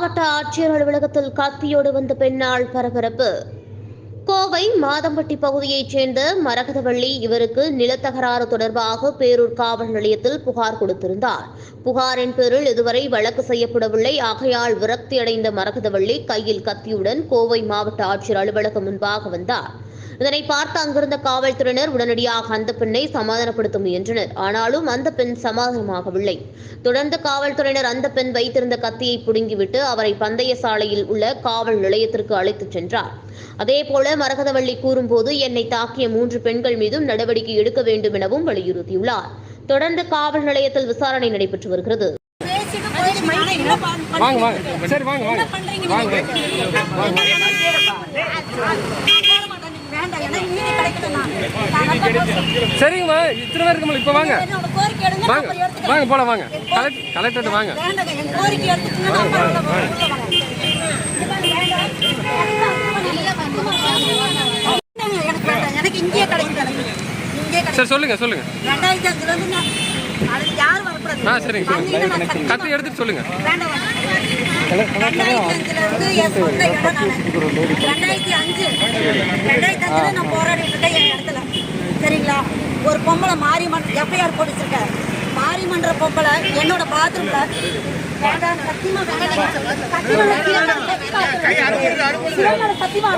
மாவட்ட ஆட்சியர் அலுவலகத்தில் கத்தியோடு வந்த பெண்ணால் பரபரப்பு. கோவை மாதம்பட்டி பகுதியைச் சேர்ந்த மரகதவள்ளி இவருக்கு நிலத்தகராறு தொடர்பாக பேரூர் காவல் நிலையத்தில் புகார் கொடுத்திருந்தார். புகாரின் பேரில் இதுவரை வழக்கு செய்யப்படவில்லை. ஆகையால் விரக்தி அடைந்த மரகதவள்ளி கையில் கத்தியுடன் கோவை மாவட்ட ஆட்சியர் அலுவலகம் முன்பாக வந்தார். இதனை பார்த்த அங்கிருந்த காவல்துறையினர் உடனடியாக அந்த பெண்ணை சமாதானப்படுத்த முயன்றனர். ஆனாலும் அந்த பெண் சமாதானமாகவில்லை. தொடர்ந்து காவல்துறையினர் அந்த பெண் வைத்திருந்த கத்தியை புடுங்கிவிட்டு அவரை பந்தய சாலையில் உள்ள காவல் நிலையத்திற்கு அழைத்துச் சென்றார். அதேபோல மரகதவள்ளி கூறும்போது என்னை தாக்கிய மூன்று பெண்கள் மீதும் நடவடிக்கை எடுக்க வேண்டும் எனவும் வலியுறுத்தியுள்ளார். தொடர்ந்து காவல் நிலையத்தில் விசாரணை நடைபெற்று வருகிறது. வாங்க வாங்க. சரி வாங்க வாங்க. வாங்க நீங்க? நான் போட மாட்டேன். நீங்க வேண்டாம். எனக்கு நீதி கிடைக்கணும் நான். நான் நல்லா பேசுறேன். சரிங்கம்மா இத்தனை பேர் இருக்கோம்ல இப்போ வாங்க. வாங்க. வாங்க போலாம் வாங்க. கலெக்ட் கலெக்டர் வாங்க. சரி சொல்லுங்க சொல்லுங்க. ஆ சரிங்க கத்தி எடுத்துட்டு சொல்லுங்க. ரெண்டாயிரத்தி அஞ்சு அஞ்சுல நான் போராடிட்டு இருக்கேன் என் சரிங்களா ஒரு பொம்பளை மாரியம்மன் எஃப்ஐஆர் போட்டு வச்சிருக்கேன் மாரியம்மன்ற பொம்பளை என்னோட பாத்ரூம்ல சத்தியமா சத்தியமா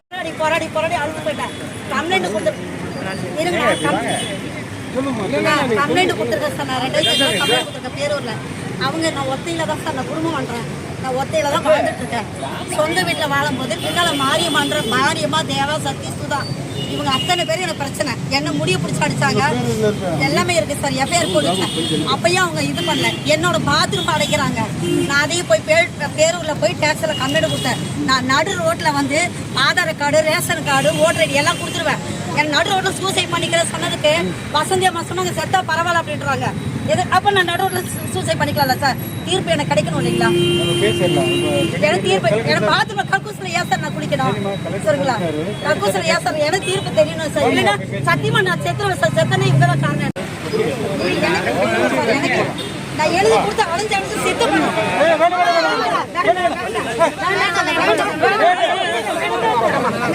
போராடி போராடி போராடி அழுது போயிட்டேன். கம்ப்ளைண்ட் கொடுத்து இருங்க கம்ப்ளைண்ட் கொடுத்துருக்கேன் சார் நான் ரெண்டு கம்ப்ளைண்ட் கொடுத்துருக்கேன் பேரூர்ல. அவங்க நான் ஒத்தையில தான் சார் நான் குடும்பம் பண்றேன். நான் ஒத்தையில தான் வாழ்ந்துட்டு இருக்கேன். சொந்த வீட்டில் வாழும்போது பின்னால மாரியம்மான்ற மாரியம்மா தேவா சக்தி சுதா. இவங்க அத்தனை பேரும் எனக்கு பிரச்சனை. என்ன முடிய பிடிச்சி அடிச்சாங்க. எல்லாமே இருக்கு சார். எஃப்ஐஆர் போடுச்சேன் அப்பயும் அவங்க இது பண்ணல. என்னோட பாத்ரூம் அடைக்கிறாங்க. நான் அதையும் போய் பே- பேரூர்ல போய் டேக்ஸில் கம்ப்ளைண்ட் கொடுத்தேன். நான் நடு ரோட்ல வந்து Aadhaar card ration card voter ID எல்லாம் கொடுத்துருவேன். என் நடு ரோட்ல சூசைட் பண்ணிக்கிற சொன்னதுக்கு வசந்தி அம்மா சொன்னாங்க செத்தா பரவாயில்ல அப்படின்றாங்க. எது அப்ப நான் நடு ரோட்ல சூசைட் பண்ணிக்கலாம்ல சார் தீர்ப்பு எனக்கு கிடைக்கணும் இல்லைங்களா? எனக்கு தீர்ப்பு எனக்கு பாத்ரூம்ல கக்கூசில் ஏன் சார் நான் குளிக்கணும்? சரிங்களா? கக்கூசில் ஏன் சார் எனக்கு தீர்ப்பு தெரியணும் சார் இல்லைன்னா சத்தியமா நான் செத்துருவேன் சார் செத்தனே இவங்க தான் காரணம். எனக்கு. நான் எழுதி கொடுத்து அலைஞ்சு அலைஞ்சு செத்து நீங்க விடுங்க கையை நீங்க கை கட்டுங்க கையை கையை கையை விடுங்கன்னு சொல்றேன் கையை விடுங்க கை விடுங்க. அப்ப நீங்க எங்களை பாதுகாப்பு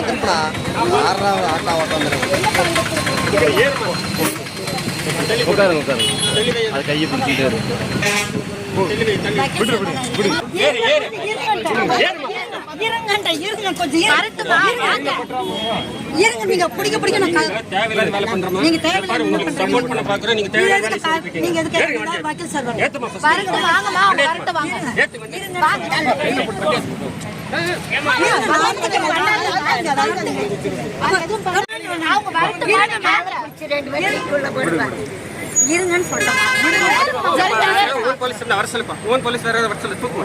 திருப்பினா ஆறா ஆட்டா ஓட்டம் உட்காருங்க. உட்காருங்க. அது கையை பிடிச்சிட்டு இருங்கண்டா, இருங்க கொஞ்சம் இருங்க. இருங்க நீங்க பிடிக்க பிடிக்க நான் தேவையில்லாத வேலை பண்றோமா நீங்க தேவையில்லாத? சப்போர்ட் பண்ண பாக்குறோம் நீங்க தேவையில்லாத நீங்க எதுக்கு வக்கீல் சார். ஏத்துமா வாங்க. ஏத்து வண்டி. இருங்க. இருங்க, வரட்டுங்க, வரட்டுங்க, வரட்டுங்க. அவங்க எதுவும் பண்ண- இருங்கன்னு சொல்றேன் ஓன் போலீஸ் வர சொல்லுப்பா ஓன் போலீஸ் வேற வர சொல்லு தூக்கு